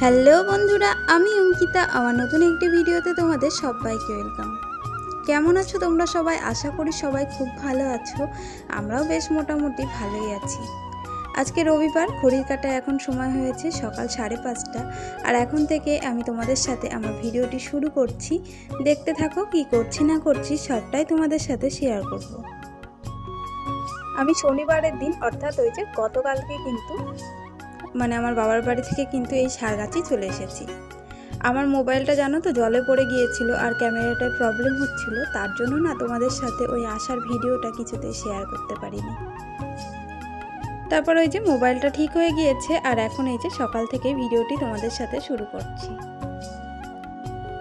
Hello বন্ধুরা, আমি অঙ্কিতা। আমার নতুন একটি ভিডিওতে তোমাদের সবাইকে ওয়েলকাম কেমন আছো তোমরা সবাই? আশা করি সবাই খুব ভালো আছো। আমরাও বেশ মোটামুটি ভালোই আছি। আজকে রবিবার, ঘড়ির কাটা এখন সময় হয়েছে সকাল সাড়ে পাঁচটা। আর এখন থেকে আমি তোমাদের সাথে আমার ভিডিওটি শুরু করছি। দেখতে থাকো কি করছি না করছি, সবটাই তোমাদের সাথে শেয়ার করব। আমি শনিবারের দিন, অর্থাৎ ওই যে গতকালকে কিন্তু মানে আমার বাবার বাড়ি থেকে কিন্তু এই সারগাছি চলে এসেছি। আমার মোবাইলটা জানো তো, জলে পড়ে গিয়েছিল আর ক্যামেরাটার প্রবলেম হচ্ছিল, তার জন্য না তোমাদের সাথে ওই আসার ভিডিওটা কিছুতে শেয়ার করতে পারিনি। তারপর ওই যে মোবাইলটা ঠিক হয়ে গিয়েছে আর এখন এই যে সকাল থেকে ভিডিওটি তোমাদের সাথে শুরু করছি।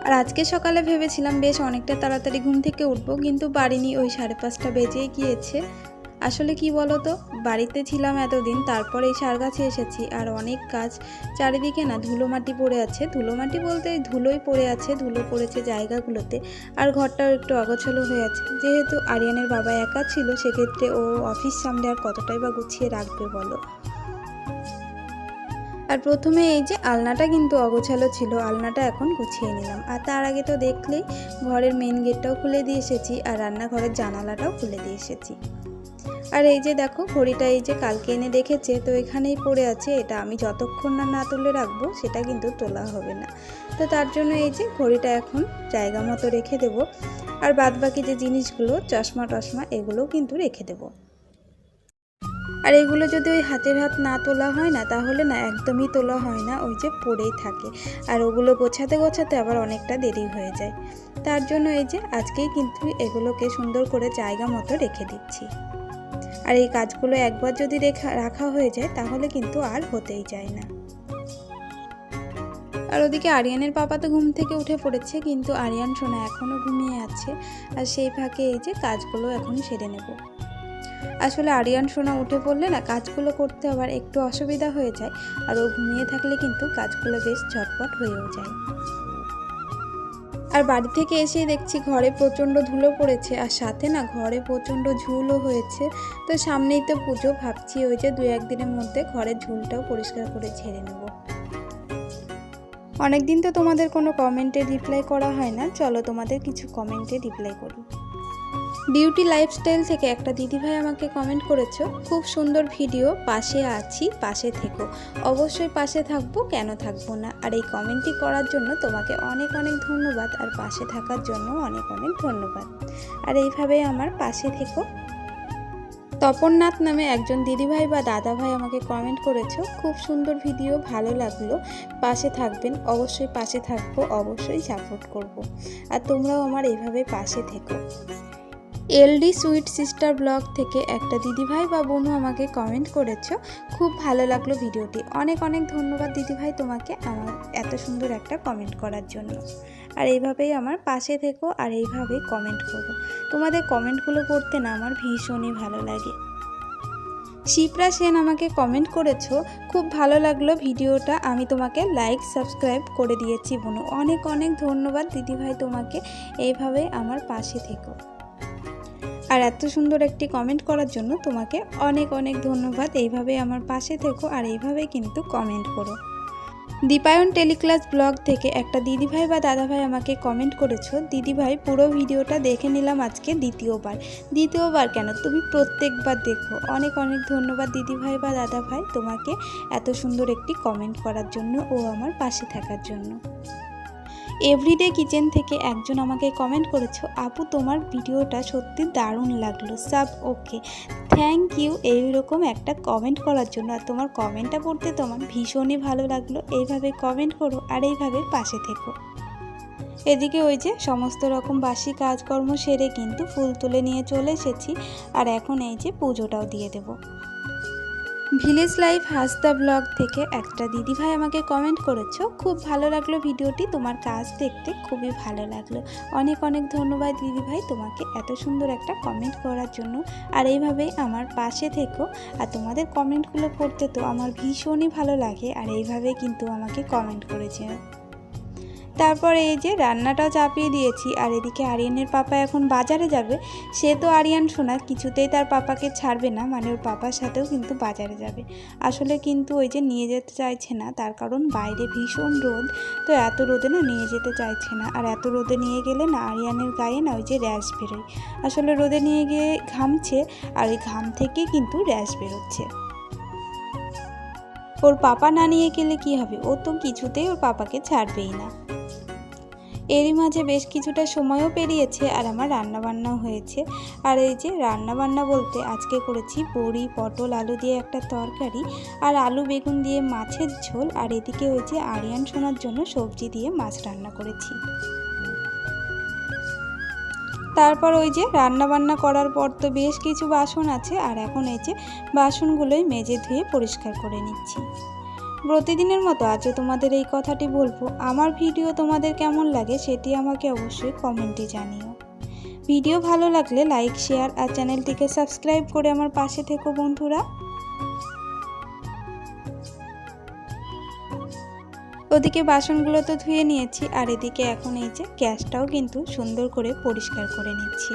আর আজকে সকালে ভেবেছিলাম, বেশ অনেকটা তাড়াতাড়ি ঘুম থেকে উঠবো, কিন্তু পারিনি, ওই সাড়ে পাঁচটা বেজেই গিয়েছে। আসলে কি বলো তো বাড়িতে ছিলাম এতদিন, তারপর এই সার গাছে এসেছি আর অনেক কাজ চারিদিকে না ধুলো মাটি পড়ে আছে। ধুলো মাটি বলতে ধুলোই পড়ে আছে, ধুলো পড়েছে জায়গাগুলোতে। আর ঘরটাও একটু অগোছালো হয়ে আছে। যেহেতু আরিয়ানের বাবা একা ছিল, সেক্ষেত্রে ও অফিস সামনে আর কতটাই বা গুছিয়ে রাখবে বলো? আর প্রথমে এই যে আলনাটা কিন্তু অগোছালো ছিল, আলনাটা এখন গুছিয়ে নিলাম। আর তার আগে তো দেখলেই ঘরের মেন গেটটাও খুলে দিয়ে এসেছি আর রান্নাঘরের জানালাটাও খুলে দিয়ে এসেছি। আর এই যে দেখো, ঘড়িটা এই যে কালকে এনে দেখেছে, তো এখানেই পড়ে আছে, এটা আমি যতক্ষণ না না তুলে রাখব, সেটা কিন্তু তোলা হবে না। তো তার জন্য এই যে ঘড়িটা এখন জায়গা মতো রেখে দেব, আর বাদ বাকি যে জিনিসগুলো, চশমা টশমা এগুলো কিন্তু রেখে দেব। আর এগুলো যদি ওই হাতের হাত না তোলা হয় না, তাহলে না একদমই তোলা হয় না, ওই যে পড়েই থাকে। আর ওগুলো গোছাতে গোছাতে আবার অনেকটা দেরি হয়ে যায়। তার জন্য এই যে আজকেই কিন্তু এগুলোকে সুন্দর করে জায়গা মতো রেখে দিচ্ছি। আর এই কাজগুলো একবার যদি রেখা রাখা হয়ে যায়, তাহলে কিন্তু আর হতেই যায় না। আর ওদিকে আরিয়ানের পাপা তো ঘুম থেকে উঠে পড়েছে, কিন্তু আরিয়ান সোনা এখনও ঘুমিয়ে আছে। আর সেই ফাঁকে এই যে কাজগুলো এখন সেরে নেব। আসলে আরিয়ান সোনা উঠে পড়লে না, কাজগুলো করতে আবার একটু অসুবিধা হয়ে যায়। আর ও ঘুমিয়ে থাকলে কিন্তু কাজগুলো বেশ ঝটপট হয়েও যায়। আর বাড়ি থেকে এসেই দেখছি ঘরে প্রচণ্ড ধুলো পড়েছে আর সাথে না ঘরে প্রচণ্ড ঝুলও হয়েছে। তো সামনেই তো পুজো, ভাবছি ওই যে দু একদিনের মধ্যে ঘরের ঝুলটাও পরিষ্কার করে ঝেড়ে নেব। অনেকদিন তো তোমাদের কোনো কমেন্টে রিপ্লাই করা হয় না। চলো তোমাদের কিছু কমেন্টে রিপ্লাই করি। বিউটি লাইফস্টাইল থেকে একটা দিদিভাই আমাকে কমেন্ট করেছ, খুব সুন্দর ভিডিও, পাশে আছি, পাশে থেকো। অবশ্যই পাশে থাকব, কেন থাকব না? আর এই কমেন্টটি করার জন্য তোমাকে অনেক অনেক ধন্যবাদ, আর পাশে থাকার জন্য অনেক অনেক ধন্যবাদ। আর এইভাবে আমার পাশে থেকো। তপননাথ নামে একজন দিদিভাই বা দাদাভাই আমাকে কমেন্ট করেছ, খুব সুন্দর ভিডিও, ভালো লাগল। পাশে থাকবেন, অবশ্যই পাশে থাকব, অবশ্যই সাপোর্ট করব। আর তোমরাও আমার এইভাবে পাশে থেকো। এলডি সুইট সিস্টার ব্লগ থেকে একটা দিদিভাই বা বোনও আমাকে কমেন্ট করেছ। খুব ভালো লাগল ভিডিওটি। অনেক অনেক ধন্যবাদ দিদিভাই তোমাকে আমার এত সুন্দর একটা কমেন্ট করার জন্য। আর এইভাবেই আমার পাশে থেকো আর এইভাবেই কমেন্ট করো। তোমাদের কমেন্টগুলো পড়তে না আমার ভীষণই ভালো লাগে। শিপ্রা সেন আমাকে কমেন্ট করেছ, খুব ভালো লাগল ভিডিওটা। আমি তোমাকে লাইক সাবস্ক্রাইব করে দিয়েছি বোনো। অনেক অনেক ধন্যবাদ দিদিভাই তোমাকে। এইভাবে আমার পাশে থেকো। আর এত সুন্দর একটি কমেন্ট করার জন্য তোমাকে অনেক অনেক ধন্যবাদ। এইভাবে আমার পাশে থেকো আর এইভাবে কিন্তু কমেন্ট করো। দীপায়ন টেলিক্লাস ব্লগ থেকে একটা দিদিভাই বা দাদাভাই আমাকে কমেন্ট করেছ। দিদিভাই, পুরো ভিডিওটা দেখে নিলাম আজকে দ্বিতীয়বার। দ্বিতীয়বার কেন? তুমি প্রত্যেকবার দেখো। অনেক অনেক ধন্যবাদ দিদিভাই বা দাদাভাই তোমাকে এত সুন্দর একটি কমেন্ট করার জন্য ও আমার পাশে থাকার জন্য। এভরিডে কিচেন থেকে একজন আমাকে কমেন্ট করেছ, আপু, তোমার ভিডিওটা সত্যি দারুণ লাগল। সাব ওকে থ্যাংক ইউ এইরকম একটা কমেন্ট করার জন্য। আর তোমার কমেন্টটা পড়তে তোমার ভীষণই ভালো লাগল। এইভাবে কমেন্ট করো আর এইভাবে পাশে থেকো। এদিকে ওই যে সমস্ত রকম বাসি কাজকর্ম সেরে কিন্তু ফুল তুলে নিয়ে চলে এসেছি। আর এখন এই যে পুজোটাও দিয়ে দেবো। ভিলেজ লাইফ হাসদা ব্লগ থেকে একটা দিদিভাই আমাকে কমেন্ট করেছ। খুব ভালো লাগল ভিডিওটি, তোমার কাজ দেখতে খুবই ভালো লাগল। অনেক অনেক ধন্যবাদ দিদিভাই তোমাকে এত সুন্দর একটা কমেন্ট করার জন্য। আর এইভাবেই আমার পাশে থেকো। আর তোমাদের কমেন্টগুলো করতে তো আমার ভীষণই ভালো লাগে। আর এইভাবে কিন্তু আমাকে কমেন্ট করেছে। তারপরে এই যে রান্নাটাও চাপিয়ে দিয়েছি, আর এদিকে আরিয়ানের পাপা এখন বাজারে যাবে। সে তো আরিয়ান শোনা কিছুতেই তার পাপাকে ছাড়বে না মানে ওর পাপার সাথেও কিন্তু বাজারে যাবে। আসলে কিন্তু ওই যে নিয়ে যেতে চাইছে না, তার কারণ বাইরে ভীষণ রোদ, তো এত রোদে না নিয়ে যেতে চাইছে না। আর এত রোদে নিয়ে গেলে না আরিয়ানের গায়ে না ওই যে র্যাশ বেরোয়। আসলে রোদে নিয়ে গিয়ে ঘামছে, আর ওই ঘাম থেকে কিন্তু র্যাশ বেরোচ্ছে। ওর পাপা না নিয়ে গেলে কি হবে? ও তো কিছুতেই ওর পাপাকে ছাড়বেই না। এরই মাঝে বেশ কিছুটা সময়ও পেরিয়েছে আর আমার রান্না বান্নাও হয়েছে। আর এই যে রান্না বান্না বলতে আজকে করেছি বড়ি পটল, আলু দিয়ে একটা তরকারি আর আলু, বেগুন দিয়ে মাছের ঝোল আর এদিকে যে আরিয়ান শোনার জন্য সবজি দিয়ে মাছ রান্না করেছি। তারপর ওই যে রান্না বান্না করার পর তো বেশ কিছু বাসন আছে আর এখন এই যে বাসনগুলোই মেজে ধুয়ে পরিষ্কার করে নিচ্ছি। প্রতিদিনের মতো আজও তোমাদের এই কথাটি বলব। আমার ভিডিও তোমাদের কেমন লাগে সেটি আমাকে অবশ্যই কমেন্টে জানিও। ভিডিও ভালো লাগলে লাইক, শেয়ার আর চ্যানেলটিকে সাবস্ক্রাইব করে আমার পাশে থেকো বন্ধুরা। ওদিকে বাসনগুলো তো ধুয়ে নিয়েছি আর এদিকে এখন এই যে গ্যাসটাও কিন্তু সুন্দর করে পরিষ্কার করে নিচ্ছি।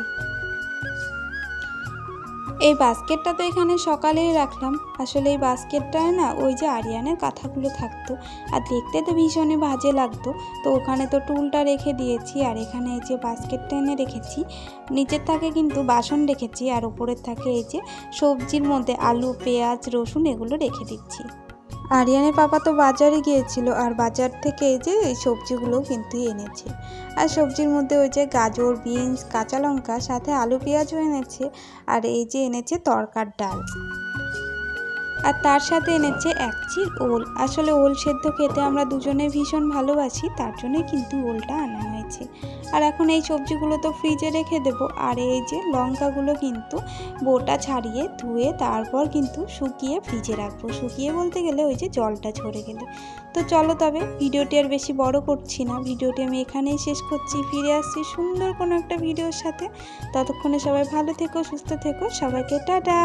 এই বাস্কেটটা তো এখানে সকালেই রাখলাম। আসলে এই বাস্কেটটায় না ওই যে আরিয়ানের কাঁথাগুলো থাকতো। আর দেখতে তো ভীষণই বাজে লাগতো। তো ওখানে তো টুলটা রেখে দিয়েছি আর এখানে এই যে বাস্কেটটা এনে রেখেছি। নিচের থাকে কিন্তু বাসন রেখেছি আর ওপরের থাকে এই যে সবজির মধ্যে আলু, পেঁয়াজ, রসুন এগুলো রেখে দিচ্ছি। আরিয়ানের পাপা তো বাজারে গিয়েছিল আর বাজার থেকে এই যে এই সবজিগুলো কিন্তু এনেছে। আর সবজির মধ্যে ওই যে গাজর, বিনস, কাঁচা লঙ্কা, সাথে আলু পেঁয়াজও এনেছে। আর এই যে এনেছে তরকার ডাল। আর তার সাথে এনেছে এক চির ওল। আসলে ওল সেদ্ধ খেতে আমরা দুজনে ভীষণ ভালোবাসি, তার জন্যই কিন্তু ওলটা আনা হয়েছে। আর এখন এই সবজিগুলো তো ফ্রিজে রেখে দেবো। আর এই যে লঙ্কাগুলো কিন্তু বোটা ছাড়িয়ে ধুয়ে তারপর কিন্তু শুকিয়ে ফ্রিজে রাখব। শুকিয়ে বলতে গেলে ওই যে জলটা ঝরে গেলে। তো চলো তবে ভিডিওটি আর বেশি বড় করছি না। ভিডিওটি আমি এখানেই শেষ করছি। ফিরে আসছি সুন্দর কোনো একটা ভিডিওর সাথে। ততক্ষণে সবাই ভালো থেকো, সুস্থ থেকো। সবাইকে টাটা!